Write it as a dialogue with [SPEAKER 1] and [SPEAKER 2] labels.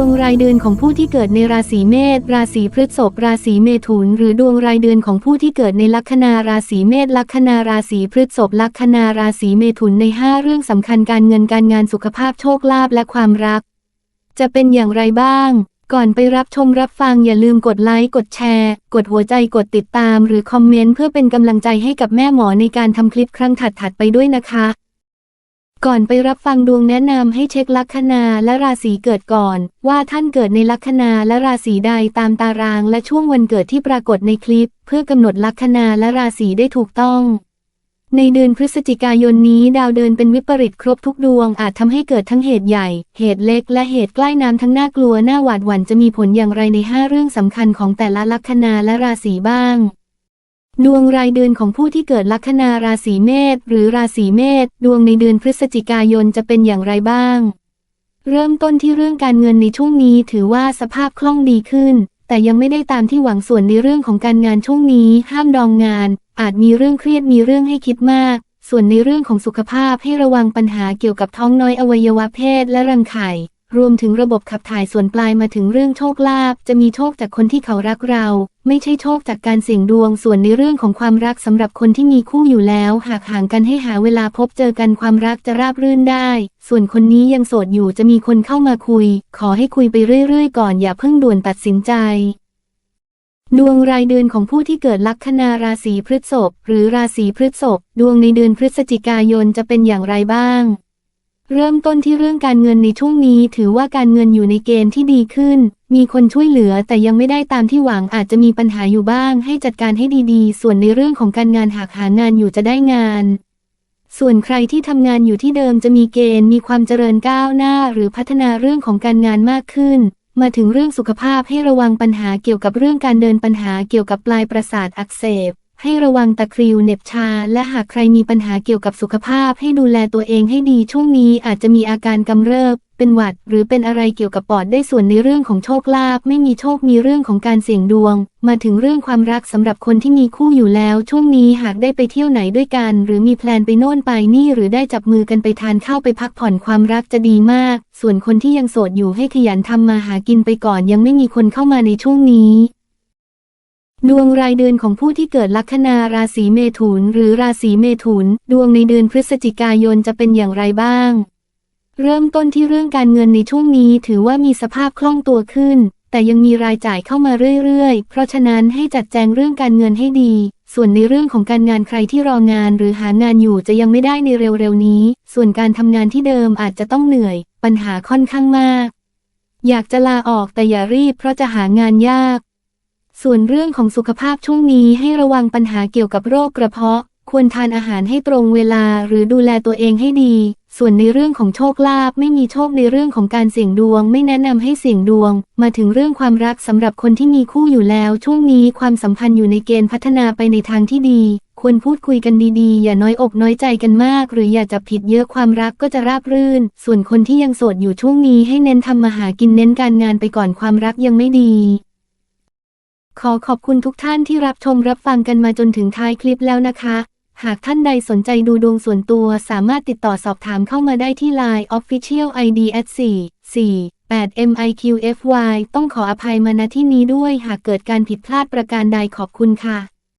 [SPEAKER 1] วงรายเดือนของผู้ที่เกิดในราศีเมษ ราศีพฤษภ ราศีเมถุน หรือดวงรายเดือนของผู้ที่เกิดในลัคนาราศีเมษ ลัคนาราศีพฤษภ ลัคนาราศีเมถุนใน 5 เรื่องสำคัญการเงินการงานสุขภาพโชคลาภและความรัก จะเป็นอย่างไรบ้าง ก่อนไปรับชมรับฟังอย่าลืมกดไลค์ กดแชร์ กดหัวใจ กดติดตาม หรือคอมเมนต์เพื่อเป็นกำลังใจให้กับแม่หมอในการทำคลิปครั้งถัดๆไปด้วยนะคะ ก่อนไปรับฟังดวงแนะนำให้เช็คลัคนาและราศีเกิดก่อน ว่าท่านเกิดในลัคนาและราศีใดตามตารางและช่วงวันเกิดที่ปรากฏในคลิป เพื่อกำหนดลัคนาและราศีได้ถูกต้อง ในเดือนพฤศจิกายนนี้ดาวเดินเป็นวิปริตครบทุกดวงอาจทำให้เกิดทั้งเหตุใหญ่ เหตุเล็ก และเหตุใกล้น้ำทั้งน่ากลัวน่าหวาดหวั่นจะมีผลอย่างไรใน 5 เรื่องสำคัญของแต่ละลัคนาและราศีบ้าง ดวงรายเดือนของผู้ที่เกิดลัคนาราศีเมษหรือราศีเมษดวงในเดือนพฤศจิกายนจะเป็นอย่างไรบ้าง เริ่มต้นที่เรื่องการเงินในช่วงนี้ถือว่าสภาพคล่องดีขึ้น แต่ยังไม่ได้ตามที่หวังส่วนในเรื่องของการงานช่วงนี้ ห้ามดองงาน อาจมีเรื่องเครียดมีเรื่องให้คิดมาก ส่วนในเรื่องของสุขภาพให้ระวังปัญหาเกี่ยวกับท้องน้อยอวัยวะเพศและรังไข่ รวมถึงระบบขับถ่ายส่วนปลายมาถึงเรื่องโชคลาภจะมีโชคจากคนที่เขารักเรา ไม่ใช่โชคจากการเสี่ยงดวงส่วนในเรื่องของความรักสำหรับคนที่มีคู่อยู่แล้ว หากห่างกันให้หาเวลาพบเจอกันความรักจะราบรื่นได้ ส่วนคนนี้ยังโสดอยู่จะมีคนเข้ามาคุย ขอให้คุยไปเรื่อยๆ ก่อนอย่าเพิ่งด่วนตัดสินใจดวงรายเดือนของผู้ที่เกิดลัคนาราศีพฤษภหรือราศีพฤษภดวงในเดือนพฤศจิกายนจะเป็นอย่างไรบ้าง เริ่มต้นที่เรื่องการเงินในช่วงนี้ถือว่าการเงินอยู่ในเกณฑ์ที่ดีขึ้น มีคนช่วยเหลือแต่ยังไม่ได้ตามที่หวังอาจจะมีปัญหาอยู่บ้าง ให้จัดการให้ดีๆ ส่วนในเรื่องของการงานหากหางานอยู่จะได้งาน ส่วนใครที่ทำงานอยู่ที่เดิมจะมีเกณฑ์มีความเจริญก้าวหน้า หรือพัฒนาเรื่องของการงานมากขึ้น มาถึงเรื่องสุขภาพให้ระวังปัญหาเกี่ยวกับเรื่องการเดินปัญหาเกี่ยวกับปลายประสาทอักเสบ ให้ระวังตะคริวเหน็บชา และหากใครมีปัญหาเกี่ยวกับสุขภาพให้ดูแลตัวเองให้ดีช่วงนี้อาจจะมีอาการกำเริบ เป็นหวัด หรือเป็นอะไรเกี่ยวกับปอดได้ส่วนในเรื่องของโชคลาภไม่มีโชคมีเรื่องของการเสี่ยงดวง มาถึงเรื่องความรักสำหรับคนที่มีคู่อยู่แล้ว ช่วงนี้หากได้ไปเที่ยวไหนด้วยกัน หรือมีแพลนไปโน่นไปนี่ หรือได้จับมือกันไปทานข้าวไปพักผ่อนความรักจะดีมาก ส่วนคนที่ยังโสดอยู่ให้ขยันทำมาหากินไปก่อนยังไม่มีคนเข้ามาในช่วงนี้ ดวงรายเดือนของผู้ที่เกิดลัคนาราศีเมถุนหรือราศีเมถุน ดวงในเดือนพฤศจิกายนจะเป็นอย่างไรบ้าง เริ่มต้นที่เรื่องการเงินในช่วงนี้ถือว่ามีสภาพคล่องตัวขึ้น แต่ยังมีรายจ่ายเข้ามาเรื่อยๆ เพราะฉะนั้นให้จัดแจงเรื่องการเงินให้ดี ส่วนในเรื่องของการงานใครที่รองานหรือหางานอยู่จะยังไม่ได้ในเร็วๆนี้ ส่วนการทำงานที่เดิมอาจจะต้องเหนื่อย ปัญหาค่อนข้างมาก อยากจะลาออกแต่อย่ารีบเพราะจะหางานยาก ส่วนเรื่องของสุขภาพช่วงนี้ให้ระวังปัญหาเกี่ยวกับโรคกระเพาะ ควรทานอาหารให้ตรงเวลาหรือดูแลตัวเองให้ดี ส่วนในเรื่องของโชคลาภไม่มีโชคในเรื่องของการเสี่ยงดวง ไม่แนะนำให้เสี่ยงดวง มาถึงเรื่องความรักสำหรับคนที่มีคู่อยู่แล้ว ช่วงนี้ความสัมพันธ์อยู่ในเกณฑ์พัฒนาไปในทางที่ดี ควรพูดคุยกันดีๆ อย่าน้อยอกน้อยใจกันมาก หรืออย่าจับผิดเยอะความรักก็จะราบรื่น ส่วนคนที่ยังโสดอยู่ช่วงนี้ให้เน้นทำมาหากินเน้นการงานไปก่อนความรักยังไม่ดี ขอขอบคุณทุกท่านที่รับชมรับฟังกันมาจนถึงท้ายคลิปแล้วนะคะ หากท่านใดสนใจดูดวงส่วนตัวสามารถติดต่อสอบถามเข้ามาได้ที่ Line Official ID at 4 4 8 MIQFY ต้องขออภัยมาณที่นี้ด้วยหากเกิดการผิดพลาดประการใดขอบคุณค่ะ